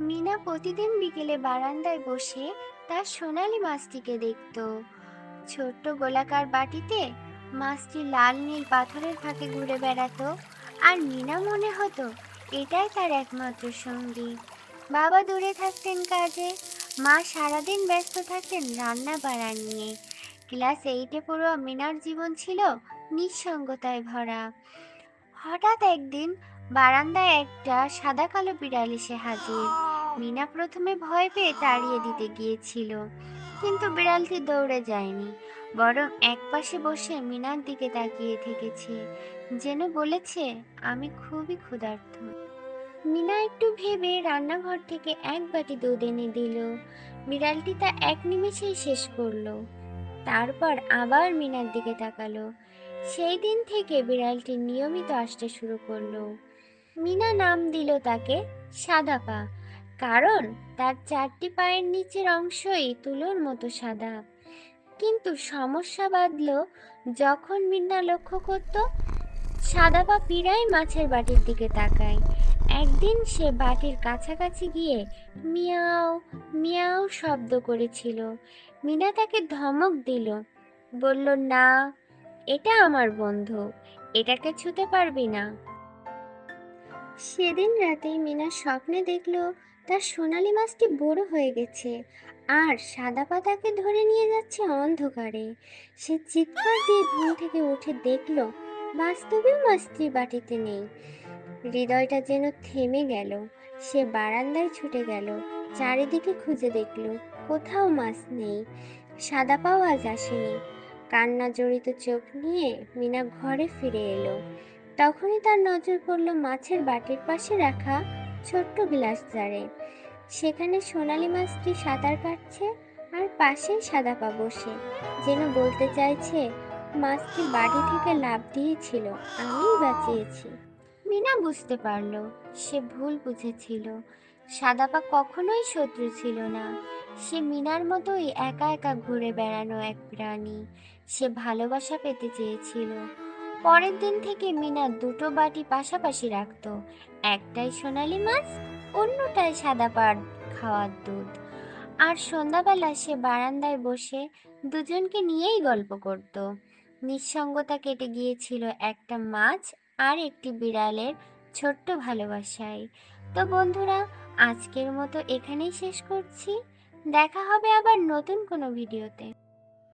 মিনা প্রতিদিন বিকেলে বারান্দায় বসে তার সোনালি মাছটিকে দেখত। ছোট্ট গোলাকার বাটিতে মাছটি লাল নীল পাথরের ফাঁকে ঘুরে বেড়াতো আর মিনা মনে হতো এটাই তার একমাত্র সঙ্গী। বাবা দূরে থাকতেন কাজে, মা সারাদিন ব্যস্ত থাকতেন রান্না বাড়া নিয়ে। ক্লাস এইটে পড়ুয়া মিনার জীবন ছিল নিঃসঙ্গতায় ভরা। হঠাৎ একদিন বারান্দায় একটা সাদা কালো বিড়াল এসে হাজির। মিনা প্রথমে ভয় পেয়ে তাড়িয়ে দিতে গিয়েছিল, কিন্তু বিড়ালটি দৌড়ে যায়নি। বরং একপাশে বসে মিনার দিকে তাকিয়ে থেকেছে, যেন বলেছে, আমি খুবই ক্ষুধার্ত। মিনা একটু ভেবে রান্নাঘর থেকে এক বাটি দুধ এনে দিল। বিড়ালটি তা এক নিমেষেই শেষ করল। তারপর আবার মিনার দিকে তাকালো। সেই দিন থেকে বিড়ালটি নিয়মিত আসতে শুরু করল। মিনা নাম দিল তাকে সাদা পা কারণ তার চারটি পায়ের নিচের অংশই তুলোর মতো সাদা। কিন্তু সমস্যা বাঁধল যখন মিনা লক্ষ্য করত, সাদা পা পিড়াই মাছের বাটির দিকে তাকায়। একদিন সে বাটির কাছাকাছি গিয়ে মিয়াও মিয়াও শব্দ করেছিল। মিনা তাকে ধমক দিল, বলল, না, এটা আমার বন্ধু, এটাকে ছুতে পারবি না। সেদিন রাতেই মিনা স্বপ্নে দেখল তার সোনালি মাছটি বড় হয়ে গেছে আর সাদা পাতাকে ধরে নিয়ে যাচ্ছে অন্ধকারে। সে চিৎকার দিয়ে ঘুম থেকে উঠে দেখল, বাস্তবেও মাছটি বাটিতে নেই। হৃদয়টা যেন থেমে গেল, সে বারান্দায় ছুটে গেল, চারিদিকে খুঁজে দেখল, কোথাও মাছ নেই, সাদা পাওয়া আসেনি। কান্না জড়িত চোখ নিয়ে মিনা ঘরে ফিরে এলো। তখনই তার নজর পড়ল মাছের বাটির পাশে রাখা ছোট্ট গ্লাস জারে। সেখানে সোনালি মাছটি সাঁতার কাটছে আর পাশেই সাদা পা বসে যেন বলতে চাইছে, মাছটি বাড়ি থেকে লাভ দিয়েছিল, আমিই বাঁচিয়েছি। মিনা বুঝতে পারল, সে ভুল বুঝেছিল। সাদাপা কখনোই শত্রু ছিল না। সে মিনার মতোই একা একা ঘুরে বেড়ানো এক প্রাণী। সে ভালোবাসা পেতে চেয়েছিল। পরের দিন থেকে মিনা দুটো বাটি পাশাপাশি রাখত। একটাই সোনালি মাছ অন্যটায় সাদা পাট খাওয়ার দুধ। আর সন্ধ্যাবেলা সে বারান্দায় বসে দুজনকে নিয়েই গল্প করত। নিঃসঙ্গতা কেটে গিয়েছিল একটা মাছ আর একটি বিড়ালের ছোট্ট ভালোবাসায়। তো বন্ধুরা, আজকের মতো এখানেই শেষ করছি। দেখা হবে আবার নতুন কোনো ভিডিওতে।